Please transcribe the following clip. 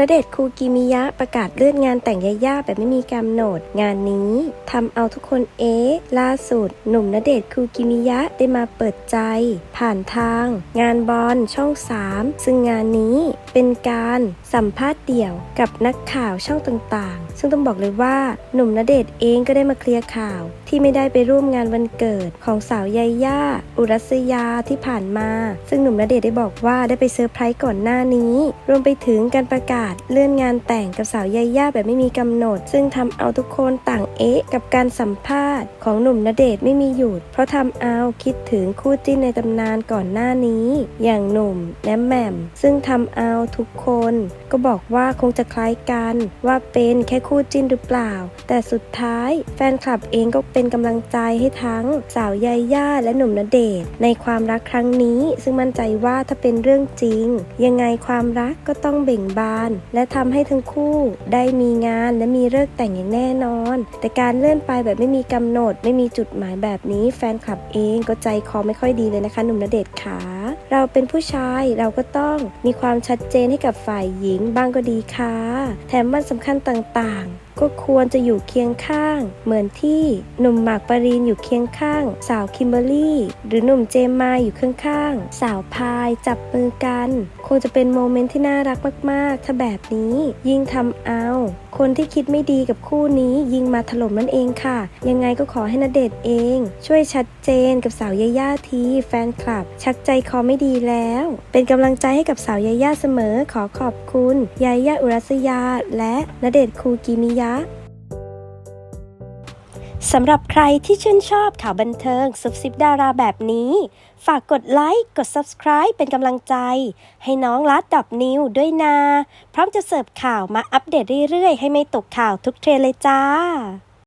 ณเดชคูกิมิยะประกาศเลื่อนงานแต่งยาย่าแบบไม่มีกำหนด งานนี้ทำเอาทุกคนเอ๊ะล่าสุด หนุ่มณเดชคูกิมิยะได้มาเปิดใจ ผ่านทาง งานบอลช่อง 3 ซึ่งงานนี้ เป็นการสัมภาษณ์เดี่ยวกับนักข่าวช่องต่างๆ ซึ่งต้องบอกเลยว่าหนุ่มณเดชน์เองก็ได้มาเคลียร์ข่าว ที่ไม่ได้ไปร่วมงานวันเกิดของสาวยาย่า อุรัสยาที่ผ่านมา ซึ่งหนุ่มณเดชน์ได้บอกว่าได้ไปเซอร์ไพรส์ก่อนหน้านี้ รวมไปถึงการประกาศเลื่อนงานแต่งกับสาวยาย่าแบบไม่มีกำหนด ซึ่งทำเอาทุกคนต่างเอ๊ะกับการสัมภาษณ์ของหนุ่มณเดชน์ไม่มีหยุด เพราะทำเอาคิดถึงคู่จิ้นในตำนานก่อนหน้านี้ อย่างหนุ่มและแหม่ม ซึ่งทำเอาทุกคน ก็บอกว่าคงจะคล้ายกัน ว่าเป็นแค่คู่จิ้นหรือเปล่า แต่สุดท้ายแฟนคลับเองก็เป็นกำลังใจให้ทั้งสาวยาย่าและหนุ่มณเดชน์ในความรักครั้งนี้ ซึ่งมั่นใจว่าถ้าเป็นเรื่องจริง ยังไงความรักก็ต้องเบ่งบาน และทำให้ทั้งคู่ได้มีงานและมีเลิกแต่งอย่างแน่นอน แต่การเลื่อนไปแบบไม่มีกำหนด ไม่มีจุดหมายแบบนี้ แฟนคลับเองก็ใจคอไม่ค่อยดีเลยนะคะ หนุ่มณเดชน์ขา เราเป็นผู้ชายเราก็ต้องมีความชัดเจนให้กับฝ่ายหญิงบ้างก็ดีค่ะ แถมวันสำคัญต่างๆ ก็ควรจะอยู่เคียงข้าง เหมือนที่หนุ่มหมากปรินอยู่เคียงข้าง สาวคิมเบอรี่ หรือหนุ่มเจมมาอยู่ข้างๆ สาวพายจับมือกัน คงจะเป็นโมเมนต์ที่น่ารักมากๆ ถ้าแบบนี้ยิ่งทำเอา คนที่คิดไม่ดีกับคู่นี้ยิงมาถล่มนั่นเองค่ะ ยังไงก็ขอให้นเดชเอง ช่วยชัดเจนกับสาวยาย่าทีแฟนคลับ ชักใจคอไม่ดีแล้ว เป็นกำลังใจให้กับสาวยาย่าเสมอขอขอบคุณยาย่าอุรัสยา และนเดชคูกิมิยาะสำหรับใครที่ชื่นชอบข่าวบันเทิงซุบซิบดาราแบบนี้ ฝากกดไลค์ กด Subscribe เป็นกำลังใจ ให้น้องลัดดอกนิวด้วยนะพร้อมจะเสิร์ฟข่าวมาอัปเดตเรื่อยๆ ให้ไม่ตกข่าวทุกเทรนเลยจ้า